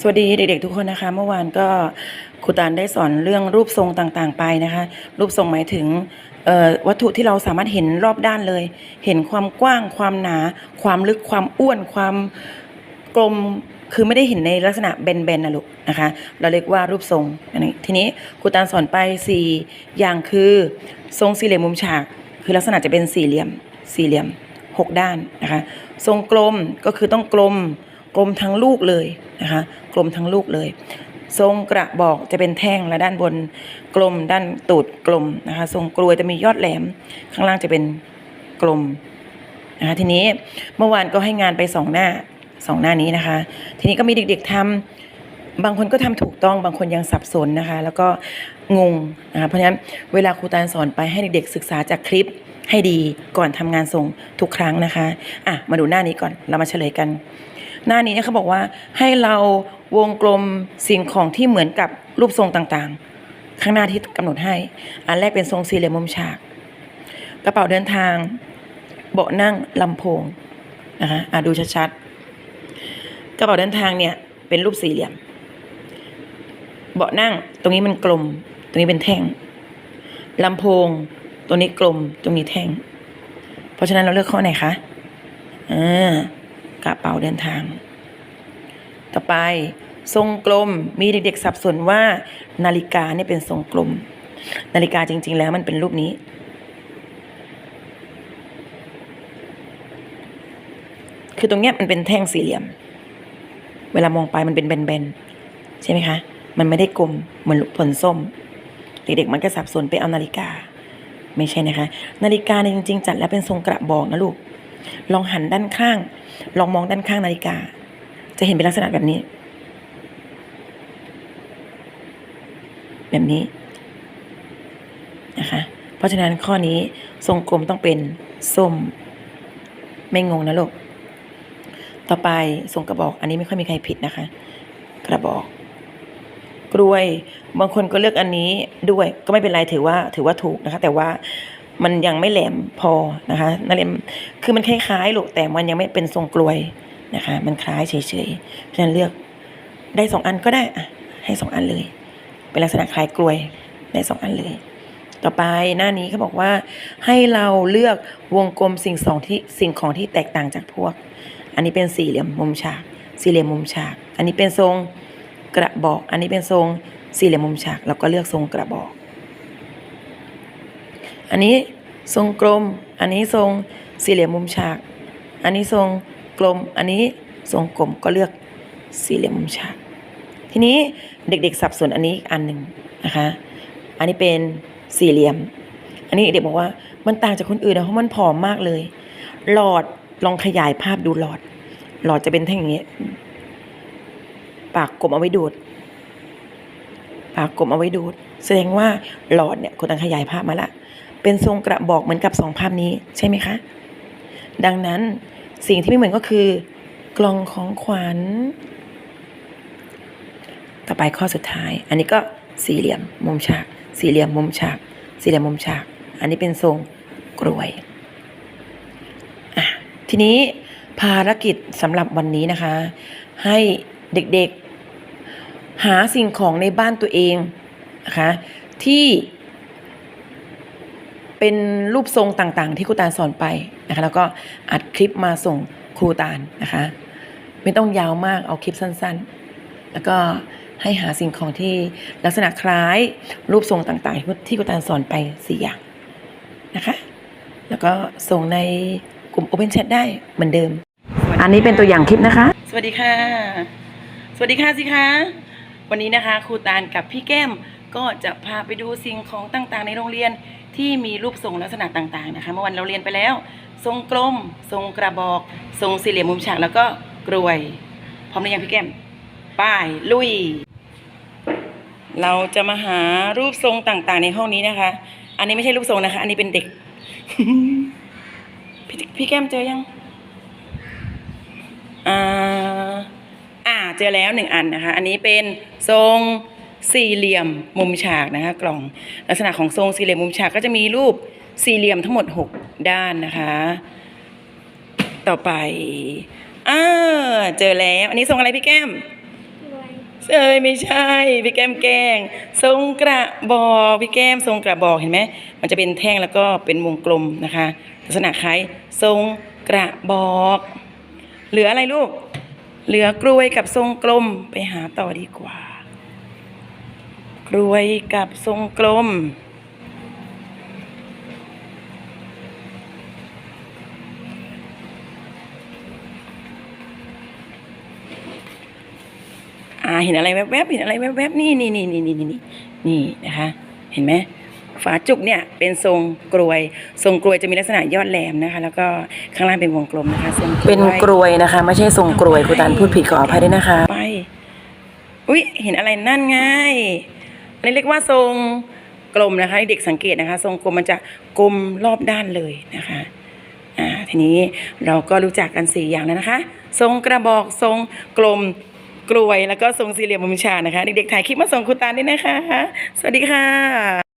สวัสดีเด็กๆทุกคนนะคะ เมื่อวานก็ครูตานได้สอนเรื่องรูปทรงต่างๆไปนะคะ รูปทรงหมายถึงวัตถุที่เราสามารถเห็นรอบด้านเลย เห็นความกว้าง ความหนา ความลึกความอ้วน ความกลมคือไม่ได้เห็นในลักษณะแบนๆนะลูกนะคะ เราเรียกว่ารูปทรงอันนี้ทีนี้ครูตานสอนไปสี่อย่างคือทรงสี่เหลี่ยมมุมฉาก คือลักษณะจะเป็นสี่เหลี่ยม สี่เหลี่ยมหกด้านนะคะ ทรงกลมก็คือต้องกลม กลมทั้งลูกเลยนะคะกลมทั้งลูกเลย ทรงกระบอกจะเป็นแท่งและด้านบนกลมด้านตูดกลมนะคะทรงกลวยจะมียอดแหลม ข้างล่างจะเป็นกลมนะคะทีนี้เมื่อวานก็ให้งานไปสองหน้าสองหน้านี้นะคะ ทีนี้ก็มีเด็กๆทำบางคนก็ทำถูกต้องบางคนยังสับสนนะคะ แล้วก็งงนะคะเพราะฉะนั้นเวลาครูตาลสอนไปให้เด็กๆศึกษาจากคลิปให้ดีก่อนทำงานส่งทุกครั้งนะคะ อะ มาดูหน้านี้ก่อนเรามาเฉลยกัน หน้านี้เนี่ยเขาบอกว่าให้เราวงกลมสิ่งของที่เหมือนกับรูปทรงต่างๆ ข้างหน้าที่กำหนดให้ อันแรกเป็นทรงสี่เหลี่ยมมุมฉาก กระเป๋าเดินทาง เบาะนั่งลำโพงนะคะอะดูชัดๆ กระเป๋าเดินทางเนี่ยเป็นรูปสี่เหลี่ยม เบาะนั่งตรงนี้มันกลม ตรงนี้เป็นแท่งลำโพง ตรงนี้กลม ตรงนี้แท่ง เพราะฉะนั้นเราเลือกข้อไหนคะอ่า กระเป๋าเดินทาง ต่อไปทรงกลมมีเด็กๆสับสนว่านาฬิกาเนี่ยเป็นทรงกลม นาฬิกาจริง ๆ แล้วมันเป็นรูปนี้ คือตรงเนี้ยมันเป็นแท่งสี่เหลี่ยม เวลามองไปมันเป็นแบนๆใช่ไหมคะ มันไม่ได้กลมเหมือนผลส้ม เด็กๆมันก็สับสนไปเอานาฬิกา ไม่ใช่นะคะ นาฬิกาเนี่ยจริง ๆ จัดแล้วเป็นทรงกระบอกนะลูก ลองหันด้านข้าง ลองมองด้านข้างนาฬิกา จะเห็นเป็นลักษณะแบบนี้ แบบนี้นะคะ เพราะฉะนั้นข้อนี้ทรงกลมต้องเป็นส้ม ไม่งงนะลูก ต่อไปทรงกระบอก อันนี้ไม่ค่อยมีใครผิดนะคะ กระบอก กล้วย บางคนก็เลือกอันนี้ด้วย ก็ไม่เป็นไรถือว่าถือว่าถูกนะคะ แต่ว่า มันยังไม่แหลมพอนะคะนั่นเองคือมันคล้ายๆลูกแต่มันยังไม่เป็นทรงกลวยนะคะ มันคล้ายเฉยๆเพราะฉะนั้นเลือกได้สองอันก็ได้อะให้สองอันเลย เป็นลักษณะคล้ายกลวยได้สองอันเลย ต่อไปหน้านี้เขาบอกว่า ให้เราเลือกวงกลมสิ่งสองที่สิ่งของที่แตกต่างจากพวก อันนี้เป็นสี่เหลี่ยมมุมฉาก สี่เหลี่ยมมุมฉาก อันนี้เป็นทรงกระบอก อันนี้เป็นทรงสี่เหลี่ยมมุมฉาก เราก็เลือกทรงกระบอก อันนี้ทรงกลม อันนี้ทรงสี่เหลี่ยมมุมฉาก อันนี้ทรงกลม อันนี้ทรงกลมก็เลือกสี่เหลี่ยมมุมฉาก ทีนี้เด็กๆสับสนอันนี้อีกอันหนึ่งนะคะ อันนี้เป็นสี่เหลี่ยม อันนี้เด็กบอกว่ามันต่างจากคนอื่นนะเพราะมันผอมมากเลย หลอดลองขยายภาพดูหลอด หลอดจะเป็นแท่งอย่างนี้ ปากกลมเอาไว้ดูด ปากกลมเอาไว้ดูด แสดงว่าหลอดเนี่ยคนต้องขยายภาพมาละ เป็นทรงกระบอกเหมือนกับสองภาพนี้ใช่ไหมคะ ดังนั้นสิ่งที่ไม่เหมือนก็คือ กล่องของขวัญ ต่อไปข้อสุดท้าย อันนี้ก็สี่เหลี่ยมมุมฉาก สี่เหลี่ยมมุมฉาก สี่เหลี่ยมมุมฉาก อันนี้เป็นทรงกลวยอะทีนี้ภารกิจสำหรับวันนี้นะคะ ให้เด็กๆ หาสิ่งของในบ้านตัวเองนะคะที่ เป็นรูปทรงต่างๆ ที่ครูตาลสอนไปนะคะ แล้วก็อัดคลิปมาส่งครูตาลนะคะ ไม่ต้องยาวมากเอาคลิปสั้นๆ แล้วก็ให้หาสิ่งของที่ลักษณะคล้ายรูปทรงต่างๆ ที่ครูตาลสอนไปสี่อย่างนะคะ แล้วก็ส่งในกลุ่ม Open Chat ได้เหมือนเดิม อันนี้เป็นตัวอย่างคลิปนะคะ สวัสดีค่ะ สวัสดีค่ะสิคะวันนี้นะคะครูตาลกับพี่แก้มก็จะพาไปดูสิ่งของต่างๆ ในโรงเรียน ที่มีรูปทรงลักษณะต่างๆนะคะ เมื่อวันเราเรียนไปแล้ว ทรงกลม ทรงกระบอก ทรงสี่เหลี่ยมมุมฉากแล้วก็กรวย พร้อมหรือยังพี่แก้มป้ายลุย เราจะมาหารูปทรงต่างๆ ในห้องนี้นะคะ อันนี้ไม่ใช่รูปทรงนะคะ อันนี้เป็นเด็ก พี่พี่แก้มเจอยังอ่าอ่าเจอแล้วหนึ่งอันนะคะ อันนี้เป็นทรง สี่เหลี่ยมมุมฉากนะคะ กล่องลักษณะของทรงสี่เหลี่ยมมุมฉากก็จะมีรูปสี่เหลี่ยมทั้งหมดหกด้านนะคะ ต่อไปอ่าเจอแล้ว อันนี้ทรงอะไรพี่แก้มรวยเอ้ยไม่ใช่พี่แก้มแกงทรงกระบอกพี่แก้มทรงกระบอกเห็นไหมมันจะเป็นแท่งแล้วก็เป็นวงกลมนะคะ ลักษณะคล้ายทรงกระบอก เหลืออะไรลูก เหลือกลวยกับทรงกลมไปหาต่อดีกว่า กลวยกับทรงกลม อ่าเห็นอะไรแวบๆเห็นอะไรแวบๆนี่นี่นี่นี่นี่นี่นี่นะคะ เห็นไหมฝาจุกเนี่ยเป็นทรงกลวย ทรงกลวยจะมีลักษณะยอดแหลมนะคะ แล้วก็ข้างล่างเป็นวงกลมนะคะทรงเป็นกรวยนะคะ ไม่ใช่ทรงกรวยครูตันพูดผิดขออภัยด้วยนะคะไปอุ้ยเห็นอะไรนั่นไงอั นนี้เรียกว่าทรงกลมนะคะเด็กสังเกตนะคะ ทรงกลมมันจะกลมรอบด้านเลยนะคะอ่าทีนี้เราก็รู้จักกันสี่อย่างแล้วนะคะ ทรงกระบอกทรงกลมกลวยแล้วก็ทรงสี่เหลี่ยมมุมฉากนะคะ เด็กๆถ่ายคลิปมาส่งคุณตาด้วยนะคะ สวัสดีค่ะ